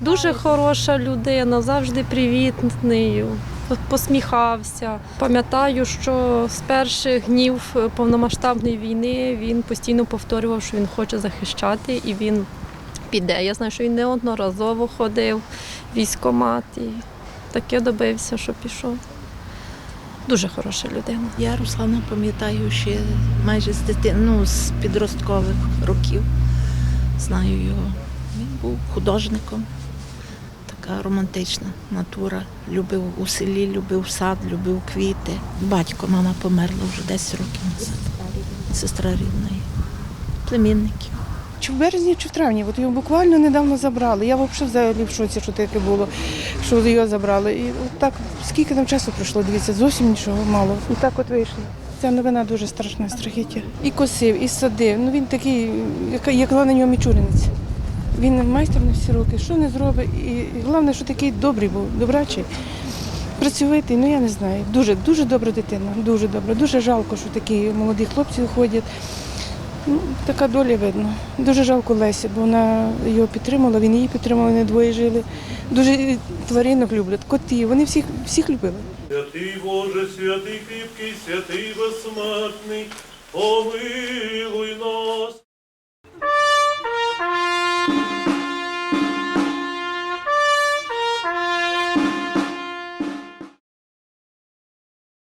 Дуже хороша людина, завжди привітний, посміхався. Пам'ятаю, що з перших днів повномасштабної війни він постійно повторював, що він хоче захищати і він піде. Я знаю, що він неодноразово ходив в військкомат і таке добився, що пішов. Дуже хороша людина. Я Руслана пам'ятаю ще майже з дитини, ну, з підросткових років. Знаю його. Він був художником, така романтична натура. Любив у селі, любив сад, любив квіти. Батько, мама померла вже 10 років назад. Сестра рідної, племінників. Чи в березні, чи в травні. От його буквально недавно забрали. Я взагалі взагалі в шоці, що таке було, що його забрали. І от так, скільки там часу пройшло, дивіться, зовсім нічого мало. І так от вийшло. Ця новина дуже страшна, страхіття. І косив, і садив. Ну він такий, як, як на нього мічуринець. Він майстер на всі роки, що не зробить. І, головне, що такий добрий був, добрачий. Працьовитий, ну я не знаю. Дуже, дуже добра дитина, дуже добра. Дуже жалко, що такі молоді хлопці ходять. Ну, така доля видно. Дуже жалко Лесі, бо вона його підтримала, він її підтримав, вони двоє жили. Дуже тваринок люблять, котів, вони всіх, всіх любили. Святий Боже, святий кріпкий, святий безсмертний, помилуй.